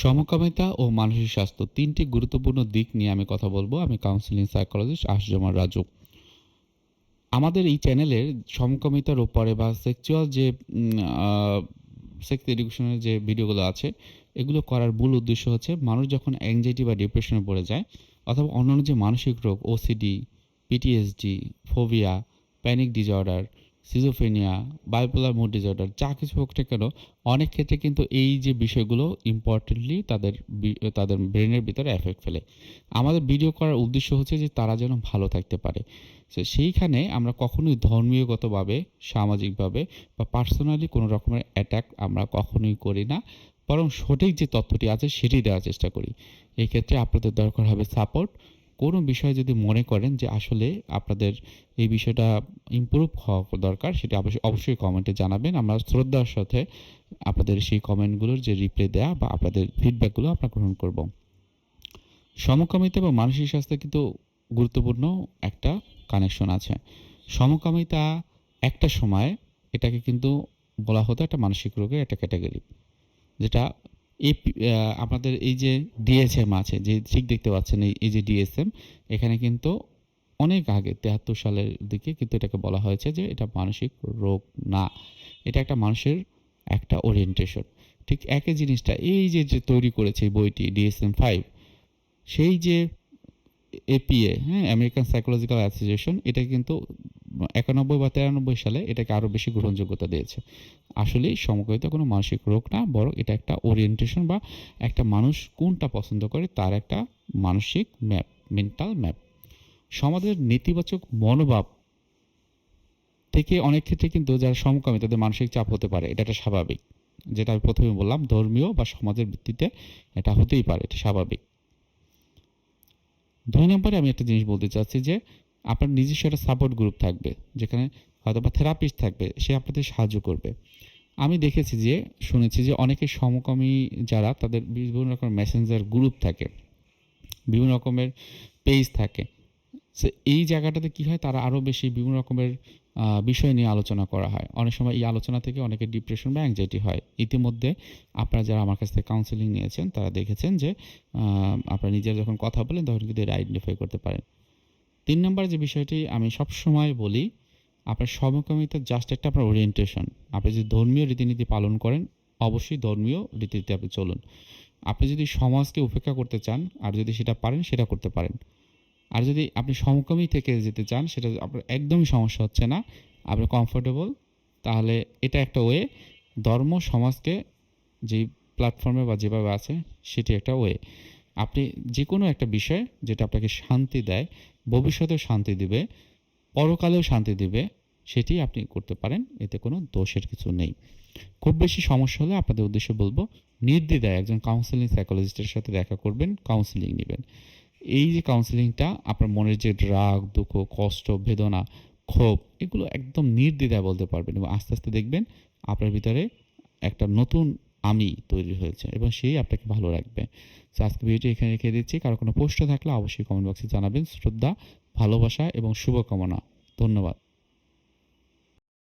সমকামিতা ও মানসিক স্বাস্থ্য তিনটি গুরুত্বপূর্ণ দিক নিয়ে আমি কথা বলব। আমি কাউন্সিলিং সাইকোলজিস্ট আশজমান রাজু। আমাদের এই চ্যানেলের সমকামিতার উপরে বা সেক্সুয়াল যে সেক্স এডুকেশনের যে ভিডিওগুলো আছে, এগুলো করার মূল উদ্দেশ্য হচ্ছে মানুষ যখন অ্যাংজাইটি বা ডিপ্রেশনে পড়ে যায় অথবা অন্যান্য যে মানসিক রোগ OCD PTSD phobia panic disorder schizophrenia bipolar mood disorder যা কিছু হোক না কেন, অনেক ক্ষেত্রে কিন্তু এই যে বিষয়গুলো ইম্পর্টেন্টলি তাদের তাদের ব্রেনের ভিতরে এফেক্ট ফেলে। আমাদের ভিডিও করার উদ্দেশ্য হচ্ছে যে তারা যেন ভালো থাকতে পারে। সেইখানে আমরা কখনোই ধর্মীয়গতভাবে, সামাজিকভাবে বা পার্সোনালি কোনো রকমের অ্যাটাক আমরা কখনোই করি না। বরং সঠিক যে তথ্যটি আছে সেটি দেওয়ার চেষ্টা করি। এই ক্ষেত্রে আপনাদের দরকার হবে সাপোর্ট কোনো বিষয়ে যদি মনে করেন যে আসলে আপনাদের এই বিষয়টা ইমপ্রুভ হওয়া দরকার, সেটা অবশ্যই অবশ্যই কমেন্টে জানাবেন। আমরা শ্রদ্ধার সাথে আপনাদের সেই কমেন্টগুলোর যে রিপ্লাই দেওয়া বা আপনাদের ফিডব্যাকগুলো আমরা গ্রহণ করব। সমকামিতা বা মানসিক স্বাস্থ্যে কিন্তু গুরুত্বপূর্ণ একটা কানেকশন আছে। সমকামিতা একটা সময় এটাকে কিন্তু বলা হতো একটা মানসিক রোগের একটা ক্যাটাগরি যেটা এই আমাদের এই যে ডিএসএম আছে, যে ঠিক দেখতে পাচ্ছেন এই যে ডিএসএম এখানে কিন্তু অনেক আগে, তেহাত্তর সালের দিকে কিন্তু এটাকে বলা হয়েছে যে এটা মানসিক রোগ না। এটা একটা মানুষের একটা ওরিয়েন্টেশন ঠিক একই জিনিসটা, এই যে যে তৈরি করেছে এই বইটি ডিএসএম ফাইভ সেই যে এপিএ হ্যাঁ আমেরিকান সাইকোলজিক্যাল অ্যাসোসিয়েশন এটা কিন্তু একানব্বই বা তিরানব্বই সালে এটাকে আরও বেশি গ্রহণযোগ্যতা দিয়েছে। আসলে সমকামিতা কোনো মানসিক রোগ না, বরং এটা একটা ওরিয়েন্টেশন বা একটা মানুষ কোনটা পছন্দ করে তার একটা মানসিক ম্যাপ মেন্টাল ম্যাপ সমাজের নেতিবাচক মনোভাব থেকে অনেক ক্ষেত্রে কিন্তু যারা সমকামী তাদের মানসিক চাপ হতে পারে, এটা একটা স্বাভাবিক। যেটা আমি প্রথমে বললাম, ধর্মীয় বা সমাজের ভিত্তিতে এটা হতেই পারে, এটা স্বাভাবিক। দুই নম্বরে আমি একটা জিনিস বলতে চাচ্ছি যে আপনার নিজস্ব একটা সাপোর্ট গ্রুপ থাকবে, যেখানে হয়তো বা থেরাপিস্ট থাকবে, সে আপনাদের সাহায্য করবে। আমি দেখেছি যে, শুনেছি যে অনেকে সমকামী যারা তাদের বিভিন্ন রকমের মেসেঞ্জার গ্রুপ থাকে, বিভিন্ন রকমের পেজ থাকে। সে এই জায়গাটাতে কি হয়, তারা আরও বেশি বিভিন্ন রকমের বিষয় নিয়ে আলোচনা করা হয়। অনেক সময় এই আলোচনা থেকে অনেকের ডিপ্রেশন বা অ্যাংজাইটি হয়। ইতিমধ্যে আপনারা যারা আমার কাছ থেকে কাউন্সেলিং নিয়েছেন, তারা দেখেছেন যে আপনারা নিজেরা যখন কথা বলেন, তখন কিন্তু এটা আইডেন্টিফাই করতে পারেন। তিন নম্বর যে বিষয়টি আমি সবসময় বলি, আপনার সমকামিতা জাস্ট একটা আপনার ওরিয়েন্টেশন আপনি যদি ধর্মীয় রীতিনীতি পালন করেন, অবশ্যই ধর্মীয় রীতিনীতি আপনি চলুন। আপনি যদি সমাজকে উপেক্ষা করতে চান, আর যদি সেটা পারেন, সেটা করতে পারেন। আর যদি আপনি সমকামী থেকে যেতে চান, সেটা আপনার একদমই সমস্যা হচ্ছে না। আপনি কমফোর্টেবল তাহলে এটা একটা ওয়ে ধর্ম সমাজকে যে প্ল্যাটফর্মে বা যেভাবে আছে, সেটি একটা ওয়ে আপনি যে কোনো একটা বিষয় যেটা আপনাকে শান্তি দেয় ভবিষ্যতেও শান্তি দিবে, পরকালেও শান্তি দিবে, সেটি আপনি করতে পারেন, এতে কোনো দোষের কিছু নেই। খুব বেশি সমস্যা হলে আপনাদের উদ্দেশ্যে বলব, নির্দ্বিধায় একজন কাউন্সিলিং সাইকোলজিস্টের সাথে দেখা করবেন কাউন্সিলিং নেবেন। এই যে কাউন্সিলিংটা আপনার মনের যে রাগ, দুঃখ, কষ্ট, বেদনা, ক্ষোভ, এগুলো একদম নির্দ্বিধায় বলতে পারবেন এবং আস্তে আস্তে দেখবেন, আপনার ভিতরে একটা নতুন আমি তৈরি হয়েছে এবং সেই আপনাকে ভালো রাখবে। তো আজকে ভিডিওটি এখানে রেখে দিচ্ছি। কারও কোনো প্রশ্ন থাকলে অবশ্যই কমেন্ট বক্সে জানাবেন। শ্রদ্ধা, ভালোবাসা এবং শুভকামনা। ধন্যবাদ।